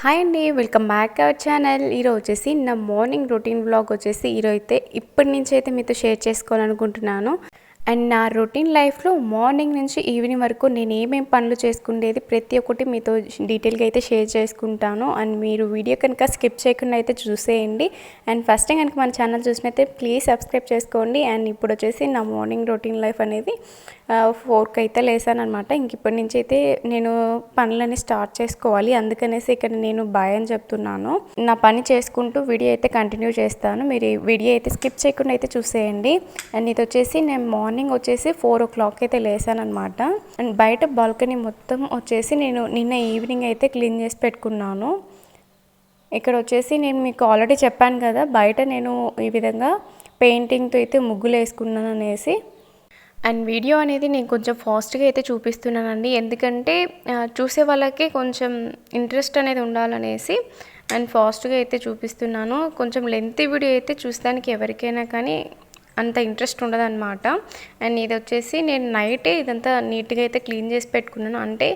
Hi అండి welcome back our channel. ఈరోజు వచ్చేసి నా మార్నింగ్ రొటీన్ బ్లాగ్ వచ్చేసి ఈరోజు అయితే ఇప్పటి నుంచి అయితే మీతో షేర్ చేసుకోవాలనుకుంటున్నాను. అండ్ నా రొటీన్ లైఫ్లో మార్నింగ్ నుంచి ఈవినింగ్ వరకు నేను ఏమేం పనులు చేసుకునేది ప్రతి ఒక్కటి మీతో డీటెయిల్గా అయితే షేర్ చేసుకుంటాను. అండ్ మీరు వీడియో కనుక స్కిప్ చేయకుండా అయితే చూసేయండి. అండ్ ఫస్ట్ టైం కనుక మన ఛానల్ చూసినైతే ప్లీజ్ సబ్స్క్రైబ్ చేసుకోండి. అండ్ ఇప్పుడు వచ్చేసి నా మార్నింగ్ రొటీన్ లైఫ్ అనేది ఫోర్కి అయితే లేసాను అనమాట ఇంక ఇప్పటి నుంచి అయితే నేను పనులని స్టార్ట్ చేసుకోవాలి. అందుకనేసి ఇక్కడ నేను బాయ్ అని చెప్తున్నాను. నా పని చేసుకుంటూ వీడియో అయితే కంటిన్యూ చేస్తాను. మీరు వీడియో అయితే స్కిప్ చేయకుండా అయితే చూసేయండి. అండ్ ఇది వచ్చేసి నేను మార్నింగ్ వచ్చేసి ఫోర్ ఓ క్లాక్ అయితే లేసాననమాట అండ్ బయట బాల్కనీ మొత్తం వచ్చేసి నేను నిన్న ఈవినింగ్ అయితే క్లీన్ చేసి పెట్టుకున్నాను. ఇక్కడ వచ్చేసి నేను మీకు ఆల్రెడీ చెప్పాను కదా బయట నేను ఈ విధంగా పెయింటింగ్తో అయితే ముగ్గులు వేసుకున్నాను అనేసి. అండ్ వీడియో అనేది నేను కొంచెం ఫాస్ట్గా అయితే చూపిస్తున్నానండి. ఎందుకంటే చూసే వాళ్ళకి కొంచెం ఇంట్రెస్ట్ అనేది ఉండాలనేసి అండ్ ఫాస్ట్గా అయితే చూపిస్తున్నాను. కొంచెం లెంత్ వీడియో అయితే చూస్తానికి ఎవరికైనా కానీ అంత ఇంట్రెస్ట్ ఉండదన్నమాట. అండ్ ఇది వచ్చేసి నేను నైటే ఇదంతా నీట్గా అయితే క్లీన్ చేసి పెట్టుకున్నాను. అంటే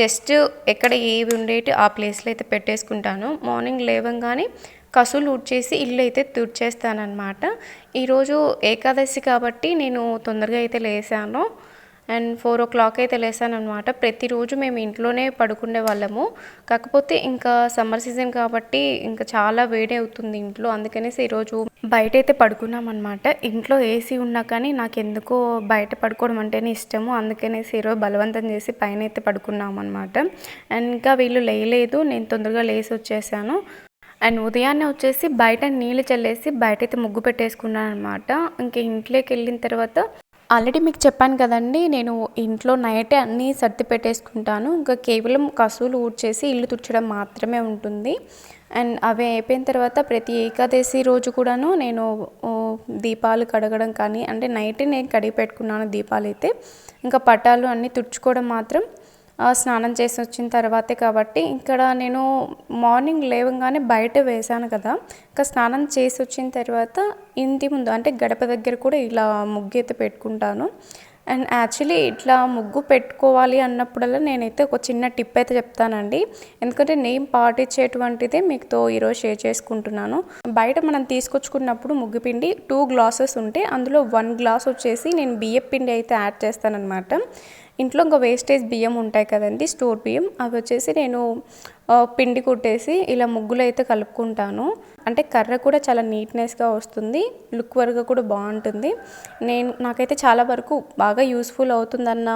జస్ట్ ఎక్కడ ఏవి ఉండేటి ఆ ప్లేస్లో అయితే పెట్టేసుకుంటాను. మార్నింగ్ లేవంగానే కసులు ఊడ్చేసి ఇల్లు అయితే తుడిచేస్తానమాట ఈరోజు ఏకాదశి కాబట్టి నేను తొందరగా అయితే లేసాను. అండ్ ఫోర్ ఓ క్లాక్ అయితే లేసాను అనమాట ప్రతిరోజు మేము ఇంట్లోనే పడుకునే వాళ్ళము. కాకపోతే ఇంకా సమ్మర్ సీజన్ కాబట్టి ఇంకా చాలా వేడి అవుతుంది ఇంట్లో. అందుకనేసి ఈరోజు బయట అయితే పడుకున్నాం అనమాట ఇంట్లో ఏసీ ఉన్నా కానీ నాకు ఎందుకో బయట పడుకోవడం అంటేనే ఇష్టము. అందుకనేసి ఈరోజు బలవంతం చేసి పైన అయితే పడుకున్నాం అనమాట అండ్ ఇంకా వీళ్ళు లేయలేదు. నేను తొందరగా లేసి వచ్చేసాను. అండ్ ఉదయాన్నే వచ్చేసి బయట నీళ్ళు చల్లేసి బయట అయితే ముగ్గు పెట్టేసుకున్నాను అనమాట ఇంక ఇంట్లోకి వెళ్ళిన తర్వాత ఆల్రెడీ మీకు చెప్పాను కదండి నేను ఇంట్లో నైటే అన్నీ సర్ది పెట్టేసుకుంటాను. ఇంకా కేవలం కసువులు ఊడ్చేసి ఇల్లు తుడ్చడం మాత్రమే ఉంటుంది. అండ్ అవి అయిపోయిన తర్వాత ప్రతి ఏకాదశి రోజు కూడాను నేను దీపాలు కడగడం కానీ అంటే నైటే నేను కడిగి పెట్టుకున్నాను దీపాలు అయితే ఇంకా పటాలు అన్నీ తుడుచుకోవడం మాత్రం స్నానం చేసి వచ్చిన తర్వాతే కాబట్టి ఇక్కడ నేను మార్నింగ్ లేవగానే బయట వేశాను కదా. ఇంకా స్నానం చేసి వచ్చిన తర్వాత ఇంటి ముందు అంటే గడప దగ్గర కూడా ఇలా ముగ్గు అయితే పెట్టుకుంటాను. అండ్ యాక్చువల్లీ ఇట్లా ముగ్గు పెట్టుకోవాలి అన్నప్పుడల్లా నేనైతే ఒక చిన్న టిప్ అయితే చెప్తానండి. ఎందుకంటే నేను పాటించేటువంటిదే మీతో ఈరోజు షేర్ చేసుకుంటున్నాను. బయట మనం తీసుకొచ్చుకున్నప్పుడు ముగ్గు పిండి టూ గ్లాసెస్ ఉంటే అందులో వన్ గ్లాస్ వచ్చేసి నేను బియ్యం పిండి అయితే యాడ్ చేస్తానన్నమాట. ఇంట్లో ఇంకా వేస్టేజ్ బియ్యం ఉంటాయి కదండి స్టోర్ బియ్యం. అవి వచ్చేసి నేను పిండి కుట్టేసి ఇలా ముగ్గులు అయితే కలుపుకుంటాను. అంటే కర్ర కూడా చాలా నీట్నెస్గా వస్తుంది లుక్ వరకు కూడా బాగుంటుంది. నేను నాకైతే చాలా వరకు బాగా యూస్ఫుల్ అవుతుందన్న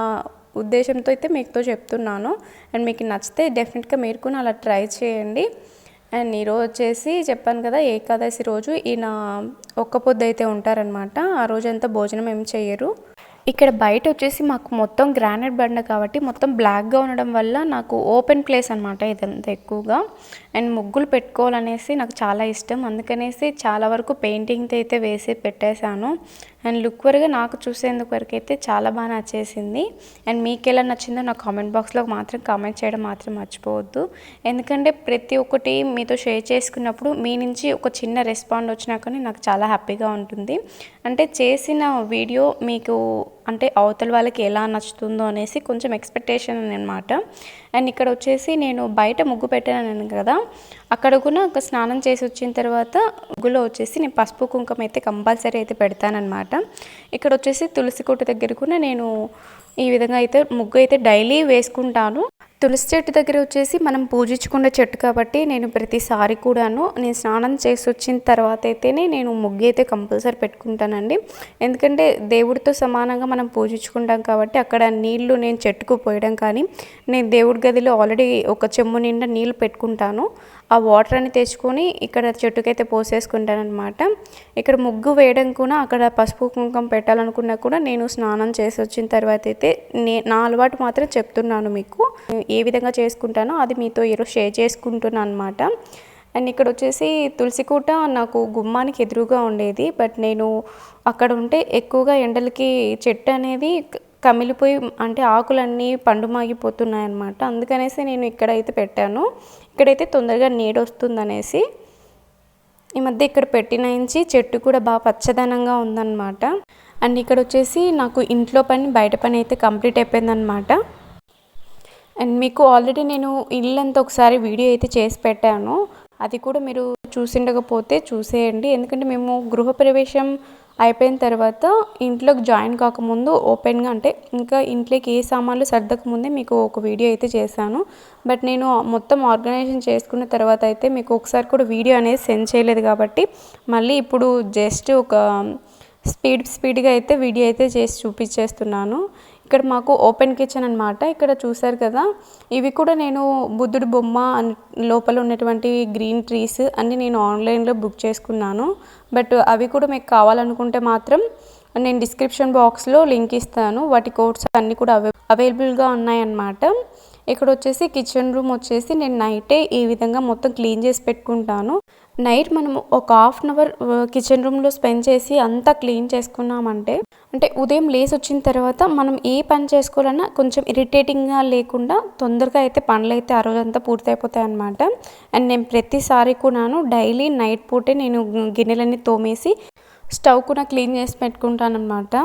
ఉద్దేశంతో అయితే మీకుతో చెప్తున్నాను. అండ్ మీకు నచ్చితే డెఫినెట్గా మీరు కూడా అలా ట్రై చేయండి. అండ్ ఈరోజు వచ్చేసి చెప్పాను కదా ఏకాదశి రోజు ఈయన ఒక్క పొద్దు అయితే ఉంటారనమాట ఆ రోజంతా భోజనం ఏం చేయరు ఇక్కడ బయట వచ్చేసి మాకు మొత్తం గ్రానైట్ బండ కాబట్టి మొత్తం బ్లాక్గా ఉండడం వల్ల నాకు ఓపెన్ ప్లేస్ అనమాట ఇదంతా ఎక్కువగా. అండ్ ముగ్గులు పెట్టుకోవాలనేసి నాకు చాలా ఇష్టం. అందుకనేసి చాలా వరకు పెయింటింగ్తో అయితే వేసి పెట్టేశాను. అండ్ లుక్ వరకు నాకు చూసేందుకు వరకు అయితే చాలా బాగా నచ్చేసింది. అండ్ మీకు ఎలా నచ్చిందో నా కామెంట్ బాక్స్లో మాత్రం కామెంట్ చేయడం మాత్రం మర్చిపోవద్దు. ఎందుకంటే ప్రతి ఒక్కటి మీతో షేర్ చేసుకున్నప్పుడు మీ నుంచి ఒక చిన్న రెస్పాండ్ వచ్చినా కానీ నాకు చాలా హ్యాపీగా ఉంటుంది. అంటే చేసిన వీడియో మీకు అంటే అవతల వాళ్ళకి ఎలా నచ్చుతుందో అనేసి కొంచెం ఎక్స్పెక్టేషన్ అనమాట అండ్ ఇక్కడ వచ్చేసి నేను బయట ముగ్గు పెట్టాను కదా అక్కడ కూడా ఒక స్నానం చేసి వచ్చిన తర్వాత ముగ్గులో వచ్చేసి నేను పసుపు కుంకుమ అయితే కంపల్సరీ అయితే పెడతానమాట ఇక్కడ వచ్చేసి తులసి కొట్టు దగ్గర కూడా నేను ఈ విధంగా అయితే ముగ్గు అయితే డైలీ వేసుకుంటాను. తులసి చెట్టు దగ్గర వచ్చేసి మనం పూజించుకునే చెట్టు కాబట్టి నేను ప్రతిసారి కూడాను నేను స్నానం చేసి వచ్చిన తర్వాత అయితేనే నేను ముగ్గు అయితే కంపల్సరీ పెట్టుకుంటానండి. ఎందుకంటే దేవుడితో సమానంగా మనం పూజించుకుంటాం కాబట్టి అక్కడ నీళ్ళు నేను చెట్టుకు పోయడం కానీ నేను దేవుడి గదిలో ఆల్రెడీ ఒక చెమ్ము నిండా నీళ్ళు పెట్టుకుంటాను. ఆ వాటర్ అని తెచ్చుకొని ఇక్కడ చెట్టుకైతే పోసేసుకుంటానమాట ఇక్కడ ముగ్గు వేయడం కూడా అక్కడ పసుపు కుంకుమ పెట్టాలనుకున్నా కూడా నేను స్నానం చేసి వచ్చిన తర్వాత అయితే నే నా అలవాటు మాత్రం చెప్తున్నాను మీకు. ఏ విధంగా చేసుకుంటానో అది మీతో ఈరోజు షేర్ చేసుకుంటున్నాను అనమాట అండ్ ఇక్కడ వచ్చేసి తులసికోట నాకు గుమ్మానికి ఎదురుగా ఉండేది. బట్ నేను అక్కడ ఉంటే ఎక్కువగా ఎండలకి చెట్టు అనేది కమిలిపోయి అంటే ఆకులన్నీ పండుమాగిపోతున్నాయి అనమాట అందుకనేసి నేను ఇక్కడైతే పెట్టాను. ఇక్కడైతే తొందరగా నీడ వస్తుందనేసి ఈ మధ్య ఇక్కడ పెట్టిన నుంచి చెట్టు కూడా బాగా పచ్చదనంగా ఉందన్నమాట. అండ్ ఇక్కడ వచ్చేసి నాకు ఇంట్లో పని బయట పని అయితే కంప్లీట్ అయిపోయిందనమాట అండ్ మీకు ఆల్రెడీ నేను ఇల్లంతా ఒకసారి వీడియో అయితే చేసి పెట్టాను. అది కూడా మీరు చూసిండకపోతే చూసేయండి. ఎందుకంటే మేము గృహప్రవేశం అయిపోయిన తర్వాత ఇంట్లోకి జాయిన్ కాకముందు ఓపెన్గా అంటే ఇంకా ఇంట్లోకి ఏ సామాన్లు సర్దకముందే మీకు ఒక వీడియో అయితే చేశాను. బట్ నేను మొత్తం ఆర్గనైజేషన్ చేసుకున్న తర్వాత అయితే మీకు ఒకసారి కూడా వీడియో అనేది సెండ్ చేయలేదు కాబట్టి మళ్ళీ ఇప్పుడు జస్ట్ ఒక స్పీడ్ స్పీడ్గా అయితే వీడియో అయితే చేసి చూపించేస్తున్నాను. ఇక్కడ మాకు ఓపెన్ కిచెన్ అనమాట ఇక్కడ చూసారు కదా. ఇవి కూడా నేను బుద్ధుడు బొమ్మ లోపల ఉన్నటువంటి గ్రీన్ ట్రీస్ అన్నీ నేను ఆన్లైన్లో బుక్ చేసుకున్నాను. బట్ అవి కూడా మీకు కావాలనుకుంటే మాత్రం నేను డిస్క్రిప్షన్ బాక్స్లో లింక్ ఇస్తాను. వాటి కోడ్స్ అన్నీ కూడా అవై అవైలబుల్గా ఉన్నాయన్నమాట. ఇక్కడ వచ్చేసి కిచెన్ రూమ్ వచ్చేసి నేను నైటే ఈ విధంగా మొత్తం క్లీన్ చేసి పెట్టుకుంటాను. నైట్ మనం ఒక హాఫ్ అన్ అవర్ కిచెన్ రూమ్లో స్పెండ్ చేసి అంతా క్లీన్ చేసుకున్నామంటే అంటే ఉదయం లేసి వచ్చిన తర్వాత మనం ఏ పని చేసుకోవాలన్నా కొంచెం ఇరిటేటింగ్గా లేకుండా తొందరగా అయితే పనులు అయితే ఆ రోజంతా పూర్తయిపోతాయి అనమాట అండ్ నేను ప్రతిసారి కూడాను డైలీ నైట్ పూటే నేను గిన్నెలన్నీ తోమేసి స్టవ్ కూడా క్లీన్ చేసి పెట్టుకుంటాను అనమాట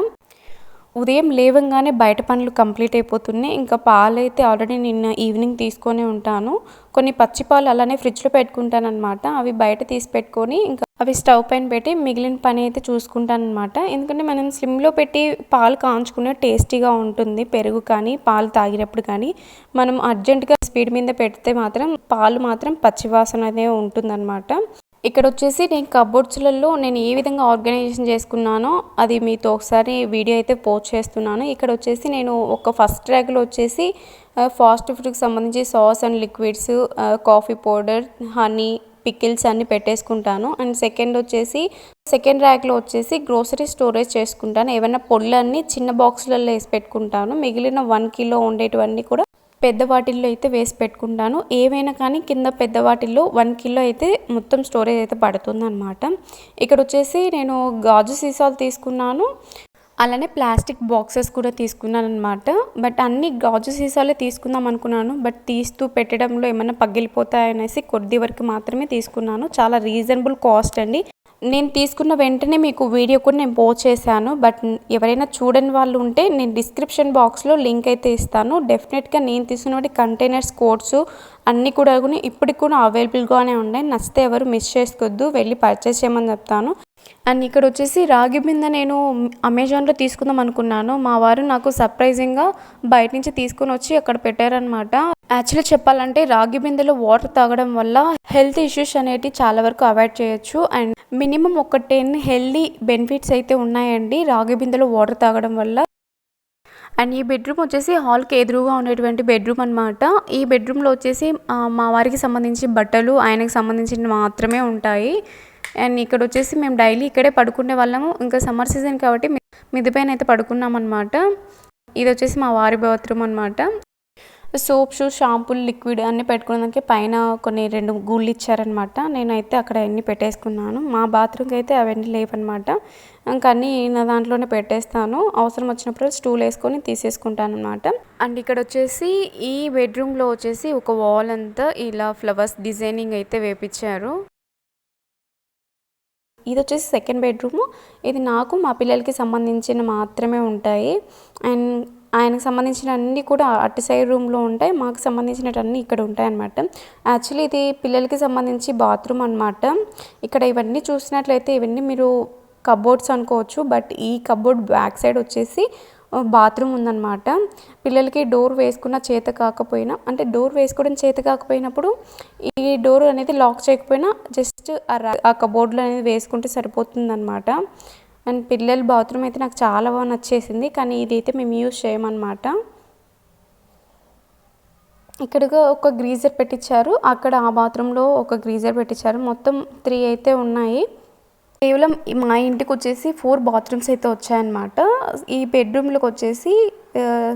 ఉదయం లేవంగానే బయట పనులు కంప్లీట్ అయిపోతున్నాయి. ఇంకా పాలు అయితే ఆల్రెడీ నిన్న ఈవినింగ్ తీసుకొని ఉంటాను. కొన్ని పచ్చి పాలు అలానే ఫ్రిడ్జ్లో పెట్టుకుంటాను అనమాట అవి బయట తీసి పెట్టుకొని ఇంకా అవి స్టవ్ పైన పెట్టి మిగిలిన పని అయితే చూసుకుంటానమాట ఎందుకంటే మనం స్లిమ్లో పెట్టి పాలు కాంచుకునే టేస్టీగా ఉంటుంది పెరుగు కానీ పాలు తాగినప్పుడు కానీ. మనం అర్జెంటుగా స్పీడ్ మీద పెడితే మాత్రం పాలు మాత్రం పచ్చివాసన అనేది ఉంటుందన్నమాట. ఇక్కడ వచ్చేసి నేను కబోర్డ్స్లలో నేను ఏ విధంగా ఆర్గనైజేషన్ చేసుకున్నానో అది మీతో ఒకసారి వీడియో అయితే పోస్ట్ చేస్తున్నాను. ఇక్కడ వచ్చేసి నేను ఒక ఫస్ట్ ట్రాక్లో వచ్చేసి ఫాస్ట్ ఫుడ్కి సంబంధించి sauce and liquids coffee powder honey pickles అన్ని పెట్టేసుకుంటాను. అండ్ సెకండ్ వచ్చేసి సెకండ్ ర్యాక్లో వచ్చేసి గ్రోసరీ స్టోరేజ్ చేసుకుంటాను. ఏమైనా పొళ్ళన్నీ చిన్న బాక్సులలో వేసి పెట్టుకుంటాను. మిగిలిన వన్ కిలో ఉండేటివన్నీ కూడా పెద్ద వాటిల్లో అయితే వేసి పెట్టుకుంటాను. ఏవైనా కానీ కింద పెద్ద వాటిల్లో వన్ కిలో అయితే మొత్తం స్టోరేజ్ అయితే పడుతుంది అనమాట ఇక్కడ వచ్చేసి నేను గాజు సీసాలు తీసుకున్నాను. అలానే ప్లాస్టిక్ బాక్సెస్ కూడా తీసుకున్నాను అనమాట బట్ అన్ని గాజు సీసాలే తీసుకుందాం అనుకున్నాను. బట్ తీస్తూ పెట్టడంలో ఏమైనా పగిలిపోతాయనేసి కొద్ది వరకు మాత్రమే తీసుకున్నాను. చాలా రీజనబుల్ కాస్ట్ అండి. నేను తీసుకున్న వెంటనే మీకు వీడియో కూడా నేను పోస్ట్ చేశాను బట్ ఎవరైనా చూడని వాళ్ళు ఉంటే నేను డిస్క్రిప్షన్ బాక్స్లో లింక్ అయితే ఇస్తాను. డెఫినెట్గా నేను తీసుకున్నటువంటి కంటైనర్స్ కోడ్స్ అన్నీ కూడా ఇప్పటికి కూడా అవైలబుల్గానే ఉన్నాయి. నచ్చితే ఎవరు మిస్ చేసుకోవద్దు వెళ్ళి పర్చేస్ చేయమని చెప్తాను. అండ్ ఇక్కడ వచ్చేసి రాగి బిందె నేను అమెజాన్లో తీసుకుందాం అనుకున్నాను. మా వారు నాకు సర్ప్రైజింగ్గా బయట నుంచి తీసుకొని వచ్చి అక్కడ పెట్టారనమాట యాక్చువల్లీ చెప్పాలంటే రాగి బిందెలో వాటర్ తాగడం వల్ల హెల్త్ ఇష్యూస్ అనేవి చాలా వరకు అవాయిడ్ చేయొచ్చు. అండ్ మినిమం ఒక టెన్ హెల్దీ బెనిఫిట్స్ అయితే ఉన్నాయండి రాగి బిందెలో వాటర్ తాగడం వల్ల. అండ్ ఈ బెడ్రూమ్ వచ్చేసి హాల్కి ఎదురుగా ఉండేటువంటి బెడ్రూమ్ అనమాట ఈ బెడ్రూమ్లో వచ్చేసి మా వారికి సంబంధించి బట్టలు ఆయనకు సంబంధించినవి మాత్రమే ఉంటాయి. అండ్ ఇక్కడ వచ్చేసి మేము డైలీ ఇక్కడే పడుకునే వాళ్ళము. ఇంకా సమ్మర్ సీజన్ కాబట్టి మిదిపైన మిద్ది పైన అయితే పడుకున్నాం అనమాట ఇది వచ్చేసి మా వారి బాత్రూమ్ అనమాట సోప్స్ షాంపూలు లిక్విడ్ అన్నీ పెట్టుకోవడానికి పైన కొన్ని రెండు గూళ్ళు ఇచ్చారనమాట నేనైతే అక్కడ అన్నీ పెట్టేసుకున్నాను. మా బాత్రూమ్కి అయితే అవన్నీ లేవన్నమాట. ఇంకా అన్నీ నా దాంట్లోనే పెట్టేస్తాను. అవసరం వచ్చినప్పుడు స్టూల్ వేసుకొని తీసేసుకుంటాను అనమాట అండ్ ఇక్కడ వచ్చేసి ఈ బెడ్రూమ్లో వచ్చేసి ఒక వాల్ అంతా ఇలా ఫ్లవర్స్ డిజైనింగ్ అయితే వేపించారు. ఇది వచ్చేసి సెకండ్ బెడ్రూమ్ ఇది నాకు మా పిల్లలకి సంబంధించిన మాత్రమే ఉంటాయి. అండ్ ఆయనకు సంబంధించిన అన్నీ కూడా అటు సైడ్ రూమ్లో ఉంటాయి. మాకు సంబంధించినటన్నీ ఇక్కడ ఉంటాయి అన్నమాట యాక్చువల్లీ ఇది పిల్లలకి సంబంధించి బాత్రూమ్ అన్నమాట. ఇక్కడ ఇవన్నీ చూసినట్లయితే ఇవన్నీ మీరు కబోర్డ్స్ అనుకోవచ్చు. బట్ ఈ కబోర్డ్ బ్యాక్ సైడ్ వచ్చేసి బాత్రూమ్ ఉందన్నమాట. పిల్లలకి డోర్ వేసుకున్న చేత కాకపోయినా అంటే డోర్ వేసుకోవడం చేత కాకపోయినప్పుడు ఈ డోర్ అనేది లాక్ చేయకపోయినా జస్ట్ ఆ కబోర్డ్లో అనేది వేసుకుంటే సరిపోతుందన్నమాట. అండ్ పిల్లల బాత్రూమ్ అయితే నాకు చాలా బాగా నచ్చేసింది కానీ ఇది అయితే మేము యూజ్ చేయమన్నమాట. ఇక్కడగా ఒక గ్రీజర్ పెట్టించారు అక్కడ ఆ బాత్రూంలో ఒక గ్రీజర్ పెట్టించారు మొత్తం త్రీ అయితే ఉన్నాయి. కేవలం మా ఇంటికి వచ్చేసి ఫోర్ బాత్రూమ్స్ అయితే వచ్చాయన్నమాట. ఈ బెడ్రూమ్లకు వచ్చేసి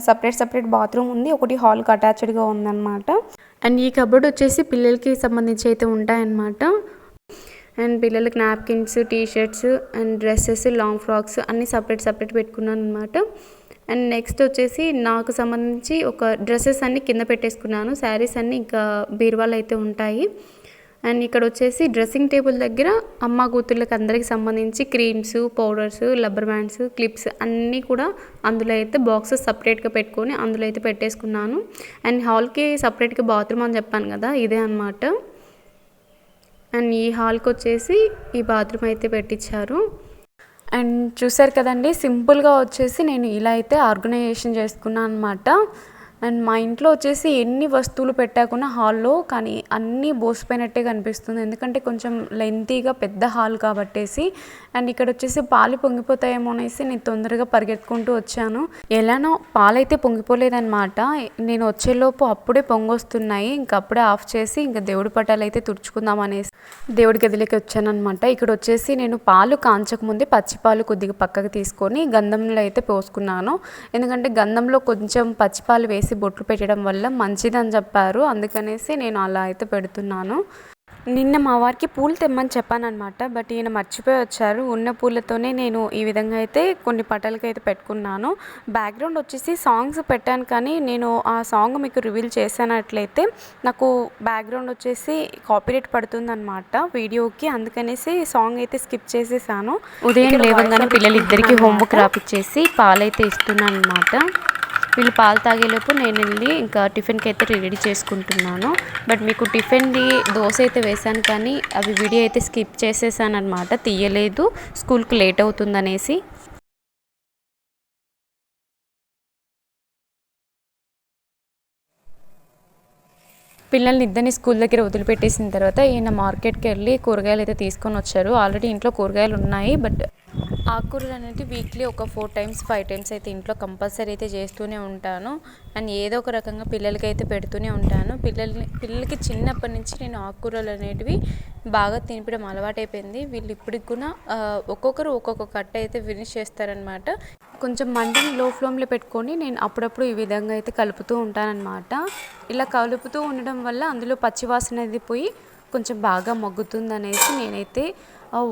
సపరేట్ సపరేట్ బాత్రూమ్ ఉంది. ఒకటి హాల్కి అటాచ్డ్గా ఉందన్నమాట. అండ్ ఈ కబోర్డ్ వచ్చేసి పిల్లలకి సంబంధించి అయితే ఉంటాయన్నమాట. అండ్ పిల్లలకి napkins T shirts and dresses long frocks అన్నీ సపరేట్ సపరేట్ పెట్టుకున్నాను అనమాట అండ్ నెక్స్ట్ వచ్చేసి నాకు సంబంధించి ఒక డ్రెస్సెస్ అన్నీ కింద పెట్టేసుకున్నాను. శారీస్ అన్నీ ఇంకా బీరువాలు అయితే ఉంటాయి. అండ్ ఇక్కడ వచ్చేసి డ్రెస్సింగ్ టేబుల్ దగ్గర అమ్మ కూతుర్లకు అందరికి సంబంధించి creams powders rubber bands clips అన్నీ కూడా అందులో అయితే బాక్సెస్ సపరేట్గా పెట్టుకొని అందులో అయితే పెట్టేసుకున్నాను. అండ్ హాల్కి సపరేట్గా బాత్రూమ్ అని చెప్పాను కదా ఇదే అనమాట అండ్ ఈ హాల్కి వచ్చేసి ఈ బాత్రూమ్ అయితే పెట్టించారు. అండ్ చూసారు కదండి సింపుల్గా వచ్చేసి నేను ఇలా అయితే ఆర్గనైజేషన్ చేసుకున్నాను అనమాట అండ్ మా ఇంట్లో వచ్చేసి ఎన్ని వస్తువులు పెట్టాకున్నా హాల్లో కానీ అన్నీ బోసిపోయినట్టే కనిపిస్తుంది. ఎందుకంటే కొంచెం లెంతీగా పెద్ద హాల్ కాబట్టేసి అండ్ ఇక్కడ వచ్చేసి పాలు పొంగిపోతాయేమో అనేసి నేను తొందరగా పరిగెత్తుకుంటూ వచ్చాను. ఎలానో పాలైతే పొంగిపోలేదన్నమాట. నేను వచ్చేలోపు అప్పుడే పొంగొస్తున్నాయి. ఇంకా అప్పుడే ఆఫ్ చేసి ఇంకా దేవుడి పటాలు అయితే తుడుచుకుందాం అనేసి దేవుడి గదిలోకి వచ్చానమాట ఇక్కడ వచ్చేసి నేను పాలు కాంచకముందే పచ్చిపాలు కొద్దిగా పక్కకు తీసుకొని గంధంలో అయితే పోసుకున్నాను. ఎందుకంటే గంధంలో కొంచెం పచ్చిపాలు వేసి బొట్లు పెట్టడం వల్ల మంచిదని చెప్పారు. అందుకనేసి నేను అలా అయితే పెడుతున్నాను. నిన్న మా వారికి పూలు తెమ్మని చెప్పాను అనమాట బట్ ఈయన మర్చిపోయి వచ్చారు. ఉన్న పూలతోనే నేను ఈ విధంగా అయితే కొన్ని పటాలకి అయితే పెట్టుకున్నాను. బ్యాక్గ్రౌండ్ వచ్చేసి సాంగ్స్ పెట్టాను కానీ నేను ఆ సాంగ్ మీకు రివీల్ చేశానట్లయితే నాకు బ్యాక్గ్రౌండ్ వచ్చేసి కాపీరైట్ పడుతుందన్నమాట వీడియోకి. అందుకనేసి సాంగ్ అయితే స్కిప్ చేసేసాను. ఉదయం లేవగానే పిల్లలు ఇద్దరికి హోంవర్క్ రాపిచ్చేసి పాలైతే ఇస్తున్నాను అనమాట వీళ్ళు పాలు తాగేలోపు నేను వెళ్ళి ఇంకా టిఫిన్కి అయితే రెడీ చేసుకుంటున్నాను. బట్ మీకు టిఫిన్ది దోశ అయితే వేశాను కానీ అవి వీడియో అయితే స్కిప్ చేసేసాను అనమాట తీయలేదు. స్కూల్కి లేట్ అవుతుందనేసి. పిల్లల్ని ఇద్దరిని స్కూల్ దగ్గర వదిలిపెట్టేసిన తర్వాత ఈయన మార్కెట్కి వెళ్ళి కూరగాయలు అయితే తీసుకొని వచ్చారు. ఆల్రెడీ ఇంట్లో కూరగాయలు ఉన్నాయి. బట్ ఆకుకూరలు అనేది వీక్లీ ఒక ఫోర్ టైమ్స్ ఫైవ్ టైమ్స్ అయితే ఇంట్లో కంపల్సరీ అయితే చేస్తూనే ఉంటాను. అండ్ ఏదో ఒక రకంగా పిల్లలకి అయితే పెడుతూనే ఉంటాను. పిల్లల్ని పిల్లలకి చిన్నప్పటి నుంచి నేను ఆకుకూరలు అనేటివి బాగా తినిపడం అలవాటైపోయింది. వీళ్ళు ఇప్పటికి కూడా ఒక్కొక్కరు ఒక్కొక్క కట్ట అయితే ఫినిష్ చేస్తారనమాట కొంచెం మంటని లో ఫ్లేమ్లో పెట్టుకొని నేను అప్పుడప్పుడు ఈ విధంగా అయితే కలుపుతూ ఉంటానన్నమాట. ఇలా కలుపుతూ ఉండడం వల్ల అందులో పచ్చివాసన అనేది పోయి కొంచెం బాగా మగ్గుతుంది అనేసి నేనైతే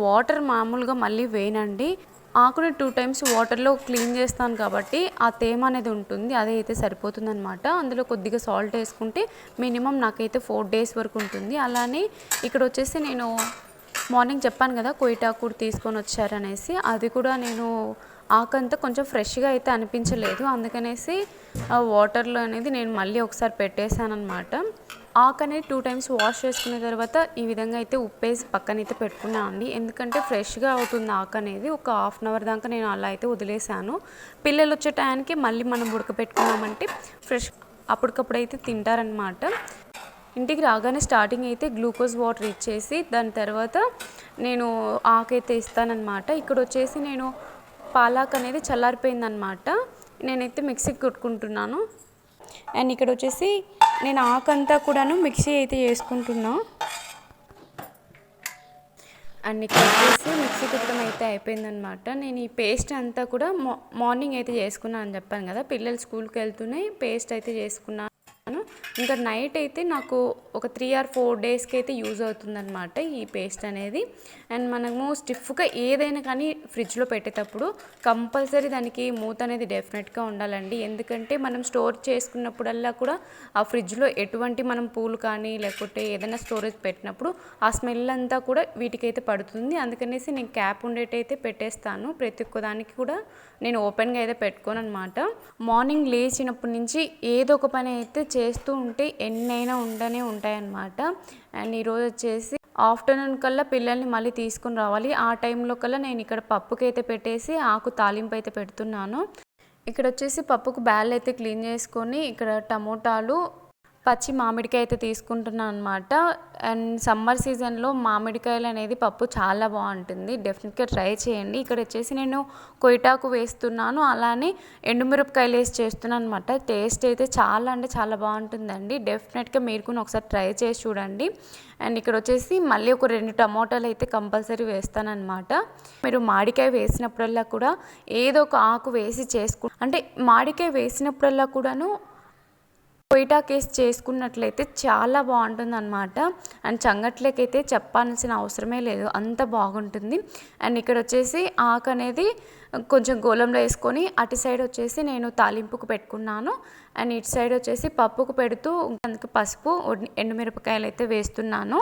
వాటర్ మామూలుగా మళ్ళీ వేయనండి. ఆకుని టూ టైమ్స్ వాటర్లో క్లీన్ చేస్తాను కాబట్టి ఆ తేమ అనేది ఉంటుంది అదే అయితే సరిపోతుందనమాట అందులో కొద్దిగా సాల్ట్ వేసుకుంటే మినిమం నాకైతే ఫోర్ డేస్ వరకు ఉంటుంది. అలానే ఇక్కడ వచ్చేసి నేను మార్నింగ్ చెప్పాను కదా కొయిటాకూడు తీసుకొని వచ్చారనేసి అది కూడా నేను ఆకంతా కొంచెం ఫ్రెష్గా అయితే అనిపించలేదు. అందుకనేసి ఆ వాటర్లో అనేది నేను మళ్ళీ ఒకసారి పెట్టేశాను అనమాట ఆకు అనేది టూ టైమ్స్ వాష్ చేసుకున్న తర్వాత ఈ విధంగా అయితే ఉప్పేసి పక్కన అయితే పెట్టుకున్నా అండి. ఎందుకంటే ఫ్రెష్గా అవుతుంది ఆకు అనేది. ఒక హాఫ్ అన్ అవర్ దాకా నేను అలా అయితే వదిలేసాను పిల్లలు వచ్చే టైంకి మళ్ళీ మనం ఉడకపెట్టుకున్నామంటే ఫ్రెష్ అప్పటికప్పుడు అయితే తింటారనమాట ఇంటికి రాగానే స్టార్టింగ్ అయితే గ్లూకోజ్ వాటర్ ఇచ్చేసి దాని తర్వాత నేను ఆకైతే ఇస్తానన్నమాట. ఇక్కడ వచ్చేసి నేను పాలాక్ అనేది చల్లారిపోయిందనమాట నేనైతే మిక్సీకి కొట్టుకుంటున్నాను. అండ్ ఇక్కడ వచ్చేసి నేను ఆకంతా కూడాను మిక్సీ అయితే చేసుకుంటున్నా. అండ్ ఇక్కడ వచ్చేసి మిక్సీ కుట్టడం అయితే అయిపోయిందనమాట నేను ఈ పేస్ట్ అంతా కూడా మార్నింగ్ అయితే చేసుకున్నాను అని చెప్పాను కదా. పిల్లలు స్కూల్కి వెళ్తూనే పేస్ట్ అయితే చేసుకున్నాను. ఇంకా నైట్ అయితే నాకు ఒక త్రీ ఆర్ ఫోర్ డేస్కి అయితే యూజ్ అవుతుందన్నమాట ఈ పేస్ట్ అనేది. అండ్ మనము స్టిఫ్గా ఏదైనా కానీ ఫ్రిడ్జ్లో పెట్టేటప్పుడు కంపల్సరీ దానికి మూత అనేది డెఫినెట్గా ఉండాలండి. ఎందుకంటే మనం స్టోర్ చేసుకున్నప్పుడల్లా కూడా ఆ ఫ్రిడ్జ్లో ఎటువంటి మనం పూలు కానీ లేకపోతే ఏదైనా స్టోరేజ్ పెట్టినప్పుడు ఆ స్మెల్ అంతా కూడా వీటికైతే పడుతుంది. అందుకనేసి నేను క్యాప్ ఉండేటైతే పెట్టేస్తాను. ప్రతి ఒక్క దానికి కూడా నేను ఓపెన్గా అయితే పెట్టుకోను అనమాట మార్నింగ్ లేచినప్పటి నుంచి ఏదో ఒక పని అయితే చేస్తూ ఉంటే ఎన్నైనా ఉండనే ఉంటాయన్నమాట. అండ్ ఈరోజు వచ్చేసి ఆఫ్టర్నూన్ కల్లా పిల్లల్ని మళ్ళీ తీసుకుని రావాలి. ఆ టైంలో కల్లా నేను ఇక్కడ పప్పుకి అయితే పెట్టేసి ఆకు తాలింపు అయితే పెడుతున్నాను. ఇక్కడ వచ్చేసి పప్పుకు బ్యాల్ అయితే క్లీన్ చేసుకొని ఇక్కడ టమోటాలు పచ్చి మామిడికాయ అయితే తీసుకుంటున్నాను అనమాట అండ్ సమ్మర్ సీజన్లో మామిడికాయలు అనేది పప్పు చాలా బాగుంటుంది. డెఫినెట్గా ట్రై చేయండి. ఇక్కడ వచ్చేసి నేను కొయిటాకు వేస్తున్నాను. అలానే ఎండుమిరపకాయలు వేసి చేస్తున్నాను అనమాట టేస్ట్ అయితే చాలా అంటే చాలా బాగుంటుందండి. డెఫినెట్గా మీరు కూడా ఒకసారి ట్రై చేసి చూడండి. అండ్ ఇక్కడ వచ్చేసి మళ్ళీ ఒక రెండు టమోటాలు అయితే కంపల్సరీ వేస్తానమాట మీరు మామిడికాయ వేసినప్పుడల్లా కూడా ఏదో ఒక ఆకు వేసి చేసుకు అంటే మామిడికాయ వేసినప్పుడల్లా కూడాను కొయిటా కేస్ చేసుకున్నట్లయితే చాలా బాగుంటుంది అనమాట అండ్ చంగట్లకైతే చెప్పాల్సిన అవసరమే లేదు. అంత బాగుంటుంది. అండ్ ఇక్కడ వచ్చేసి ఆకు అనేది కొంచెం గోలంలో వేసుకొని అటు సైడ్ వచ్చేసి నేను తాలింపుకు పెట్టుకున్నాను. అండ్ ఇటు సైడ్ వచ్చేసి పప్పుకు పెడుతూ అందుకు పసుపు ఎండుమిరపకాయలు అయితే వేస్తున్నాను.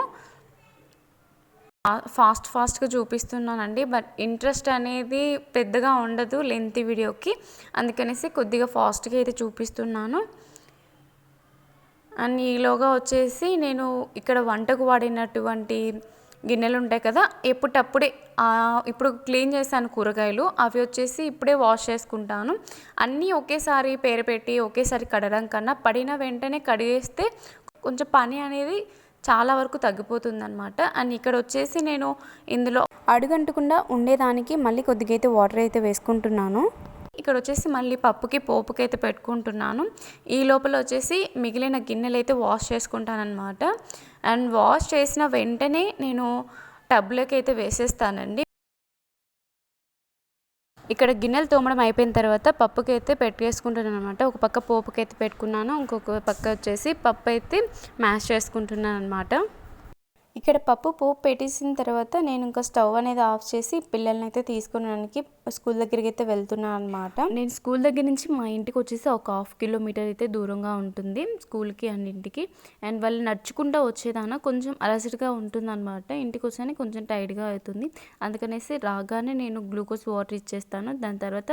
ఫాస్ట్ ఫాస్ట్గా చూపిస్తున్నానండి. బట్ ఇంట్రెస్ట్ అనేది పెద్దగా ఉండదు లెంత్ వీడియోకి. అందుకనేసి కొద్దిగా ఫాస్ట్గా అయితే చూపిస్తున్నాను. అండ్ ఈలోగా వచ్చేసి నేను ఇక్కడ వంటకు వాడినటువంటి గిన్నెలు ఉంటాయి కదా ఎప్పుడప్పుడే ఇప్పుడు క్లీన్ చేశాను కూరగాయలు అవి వచ్చేసి ఇప్పుడే వాష్ చేసుకుంటాను. అన్నీ ఒకేసారి పేరు పెట్టి ఒకేసారి కడడం కన్నా పడిన వెంటనే కడిగేస్తే కొంచెం పని అనేది చాలా వరకు తగ్గిపోతుంది అనమాట అండ్ ఇక్కడ వచ్చేసి నేను ఇందులో అడుగంటకుండా ఉండేదానికి మళ్ళీ కొద్దిగా అయితే వాటర్ అయితే వేసుకుంటున్నాను. ఇక్కడ వచ్చేసి మళ్ళీ పప్పుకి పోపుకి అయితే పెట్టుకుంటున్నాను. ఈ లోపల వచ్చేసి మిగిలిన గిన్నెలు అయితే వాష్ చేసుకుంటానమాట అండ్ వాష్ చేసిన వెంటనే నేను టబ్లోకి అయితే వేసేస్తానండి. ఇక్కడ గిన్నెలు తోమడం అయిపోయిన తర్వాత పప్పుకి అయితే పెట్టేసుకుంటున్నాను అనమాట ఒక పక్క పోపుకి అయితే పెట్టుకున్నాను ఇంకొక పక్క వచ్చేసి పప్పు అయితే మ్యాష్ చేసుకుంటున్నాను అనమాట ఇక్కడ పప్పు పోపు పెట్టేసిన తర్వాత నేను ఇంకా స్టవ్ అనేది ఆఫ్ చేసి పిల్లల్ని అయితే తీసుకున్నానికి స్కూల్ దగ్గరికి అయితే వెళ్తున్నాను అనమాట నేను స్కూల్ దగ్గర నుంచి మా ఇంటికి వచ్చేసి ఒక హాఫ్ కిలోమీటర్ అయితే దూరంగా ఉంటుంది స్కూల్కి అండ్ ఇంటికి అండ్ వాళ్ళు నడుచుకుంటూ వచ్చేదాన కొంచెం అలసటగా ఉంటుంది అనమాట ఇంటికి వచ్చానే కొంచెం టైర్డ్గా అవుతుంది. అందుకనేసి రాగానే నేను గ్లూకోజ్ వాటర్ ఇచ్చేస్తాను. దాని తర్వాత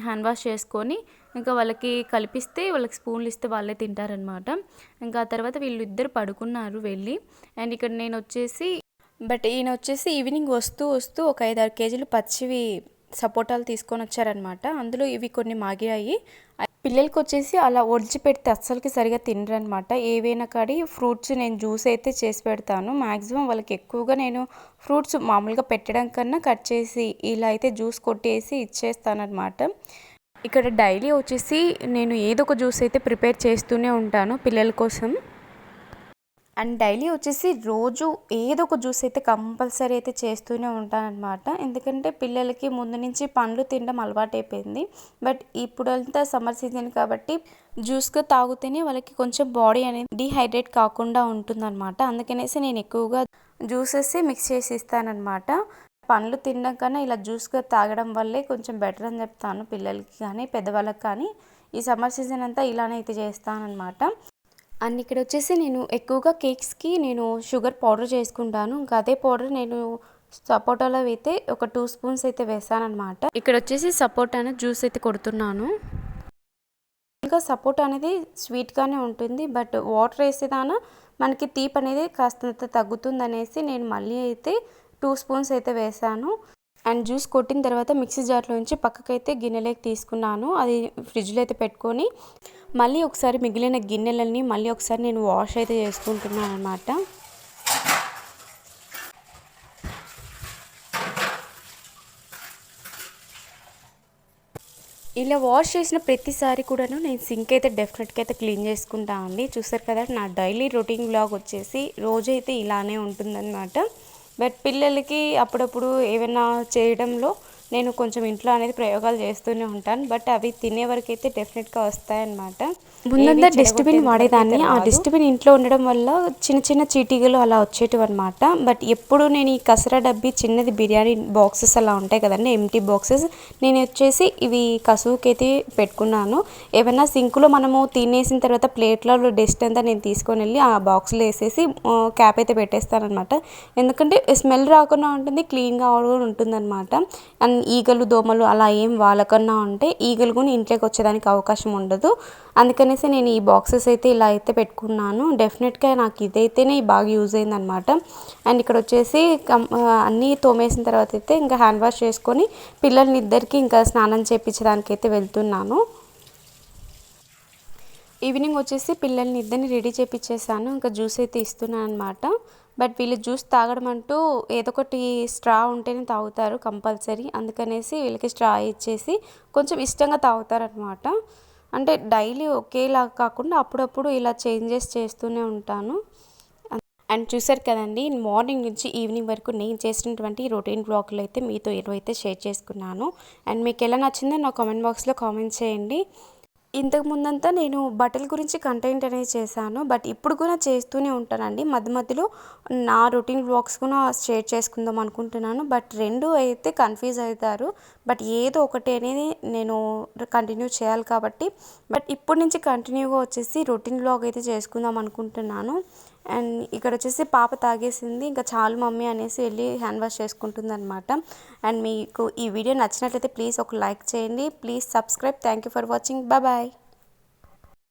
హ్యాండ్ వాష్ చేసుకొని ఇంకా వాళ్ళకి కలిపిస్తే వాళ్ళకి స్పూన్లు ఇస్తే వాళ్ళే తింటారనమాట ఇంకా ఆ తర్వాత వీళ్ళిద్దరు పడుకున్నారు వెళ్ళి. అండ్ ఇక్కడ నేను వచ్చేసి బట్ ఈయన వచ్చేసి ఈవినింగ్ వస్తూ వస్తూ ఒక ఐదు ఆరు కేజీలు పచ్చివి సపోటాలు తీసుకొని వచ్చారనమాట అందులో ఇవి కొన్ని మాగాయి పిల్లలకి వచ్చేసి అలా ఒడిచి పెడితే అస్సలకి సరిగా తినరనమాట ఏవైనా కాడి ఫ్రూట్స్ నేను జ్యూస్ అయితే చేసి పెడతాను. మ్యాక్సిమం వాళ్ళకి ఎక్కువగా నేను ఫ్రూట్స్ మామూలుగా పెట్టడం కన్నా కట్ చేసి ఇలా అయితే జ్యూస్ కొట్టేసి ఇచ్చేస్తానమాట ఇక్కడ డైలీ వచ్చేసి నేను ఏదో ఒక జ్యూస్ అయితే ప్రిపేర్ చేస్తూనే ఉంటాను పిల్లల కోసం. అండ్ డైలీ వచ్చేసి రోజు ఏదో ఒక జ్యూస్ అయితే కంపల్సరీ అయితే చేస్తూనే ఉంటానన్నమాట. ఎందుకంటే పిల్లలకి ముందు నుంచి పండ్లు తినడం అలవాటైపోయింది. బట్ ఇప్పుడంతా సమ్మర్ సీజన్ కాబట్టి జ్యూస్గా తాగితేనే వాళ్ళకి కొంచెం బాడీ అనేది డిహైడ్రేట్ కాకుండా ఉంటుందన్నమాట. అందుకనేసి నేను ఎక్కువగా జ్యూసెస్ మిక్స్ చేసి ఇస్తానన్నమాట. పండ్లు తినడం కన్నా ఇలా జ్యూస్గా తాగడం వల్లే కొంచెం బెటర్ అని చెప్తాను పిల్లలకి కానీ పెద్దవాళ్ళకి కానీ. ఈ సమ్మర్ సీజన్ అంతా ఇలానే అయితే చేస్తానన్నమాట. అండ్ ఇక్కడ వచ్చేసి నేను ఎక్కువగా కేక్స్కి నేను షుగర్ పౌడర్ చేసుకుంటాను. ఇంకా అదే పౌడర్ నేను సపోటాలో అయితే ఒక టూ స్పూన్స్ అయితే వేసానమాట ఇక్కడ వచ్చేసి సపోటాను జ్యూస్ అయితే కొడుతున్నాను. ఇంకా సపోటా అనేది స్వీట్గానే ఉంటుంది. బట్ వాటర్ వేసేదాన మనకి తీపి అనేది కాస్తంత తగ్గుతుంది అనేసి నేను మళ్ళీ అయితే టూ స్పూన్స్ అయితే వేసాను. అండ్ జ్యూస్ కొట్టిన తర్వాత మిక్సీ జార్లోంచి పక్కకైతే గిన్నెలోకి తీసుకున్నాను. అది ఫ్రిడ్జ్లో అయితే పెట్టుకొని మళ్ళీ ఒకసారి మిగిలిన గిన్నెలన్నీ మళ్ళీ ఒకసారి నేను వాష్ అయితే చేసుకుంటున్నాను అనమాట ఇలా వాష్ చేసిన ప్రతిసారి కూడాను నేను సింక్ అయితే డెఫినెట్గా అయితే క్లీన్ చేసుకుంటా అండి. చూసారు కదా నా డైలీ రొటీన్ బ్లాగ్ వచ్చేసి రోజైతే ఇలానే ఉంటుందన్నమాట. బట్ పిల్లలకి అప్పుడప్పుడు ఏమైనా చేయడంలో నేను కొంచెం ఇంట్లో అనేది ప్రయోగాలు చేస్తూనే ఉంటాను. బట్ అవి తినే వరకు అయితే డెఫినెట్గా వస్తాయన్నమాట. ముందంతా డస్ట్బిన్ వాడేదాన్ని. ఆ డస్ట్బిన్ ఇంట్లో ఉండడం వల్ల చిన్న చిన్న చీటీగలు అలా వచ్చేటివి అనమాట బట్ ఎప్పుడు నేను ఈ కసరా డబ్బి చిన్నది బిర్యానీ బాక్సెస్ అలా ఉంటాయి కదండి ఎంటీ బాక్సెస్ నేను వచ్చేసి ఇవి కసువుకి అయితే పెట్టుకున్నాను. ఏమైనా సింకులో మనము తినేసిన తర్వాత ప్లేట్లలో డస్ట్ అంతా నేను తీసుకొని వెళ్ళి ఆ బాక్స్లో వేసేసి క్యాప్ అయితే పెట్టేస్తాను అనమాట ఎందుకంటే స్మెల్ రాకుండా ఉంటుంది క్లీన్గా కూడా ఉంటుందన్నమాట. అండ్ ఈగలు దోమలు అలా ఏం వాళ్ళకన్నా ఉంటే ఈగలు కూడా ఇంట్లోకి వచ్చేదానికి అవకాశం ఉండదు. అందుకనేసి నేను ఈ బాక్సెస్ అయితే ఇలా అయితే పెట్టుకున్నాను. డెఫినెట్గా నాకు ఇదైతేనే బాగా యూజ్ అయిందనమాట అండ్ ఇక్కడ వచ్చేసి కం అన్నీ తోమేసిన తర్వాత అయితే ఇంకా హ్యాండ్ వాష్ చేసుకొని పిల్లల్ని ఇద్దరికి ఇంకా స్నానం చేయించడానికి అయితే వెళ్తున్నాను. ఈవినింగ్ వచ్చేసి పిల్లల్ని ఇద్దరిని రెడీ చేపించేసాను. ఇంకా జ్యూస్ అయితే ఇస్తున్నాను అనమాట బట్ వీళ్ళు జ్యూస్ తాగడం అంటూ ఏదో ఒకటి స్ట్రా ఉంటేనే తాగుతారు కంపల్సరీ. అందుకనేసి వీళ్ళకి స్ట్రా ఇచ్చేసి కొంచెం ఇష్టంగా తాగుతారనమాట అంటే డైలీ ఒకేలా కాకుండా అప్పుడప్పుడు ఇలా చేంజెస్ చేస్తూనే ఉంటాను. అండ్ చూసారు కదండి మార్నింగ్ నుంచి ఈవినింగ్ వరకు నేను చేసినటువంటి రొటీన్ బ్లాగ్లు అయితే మీతో అయితే షేర్ చేసుకున్నాను. అండ్ మీకు ఎలా నచ్చిందో నా కామెంట్ బాక్స్లో కామెంట్ చేయండి. ఇంతకు ముందంతా నేను బట్టల గురించి కంటెంట్ అనేది చేశాను. బట్ ఇప్పుడు కూడా చేస్తూనే ఉంటానండి. మధ్య మధ్యలో నా రొటీన్ బ్లాగ్స్ కూడా షేర్ చేసుకుందాం అనుకుంటున్నాను. బట్ రెండు అయితే కన్ఫ్యూజ్ అవుతారు. బట్ ఏదో ఒకటి అనేది నేను కంటిన్యూ చేయాలి కాబట్టి. బట్ ఇప్పటి నుంచి కంటిన్యూగా వచ్చేసి రొటీన్ బ్లాగ్ అయితే చేసుకుందాం అనుకుంటున్నాను. అండ్ ఇక్కడ వచ్చేసి పాప తాగేసింది. ఇంకా చాలు మమ్మీ అనేసి వెళ్ళి హ్యాండ్ వాష్ చేసుకుంటుంది అనమాట అండ్ మీకు ఈ వీడియో నచ్చినట్లయితే ప్లీజ్ ఒక లైక్ చేయండి. Please subscribe. Thank you for watching. Bye.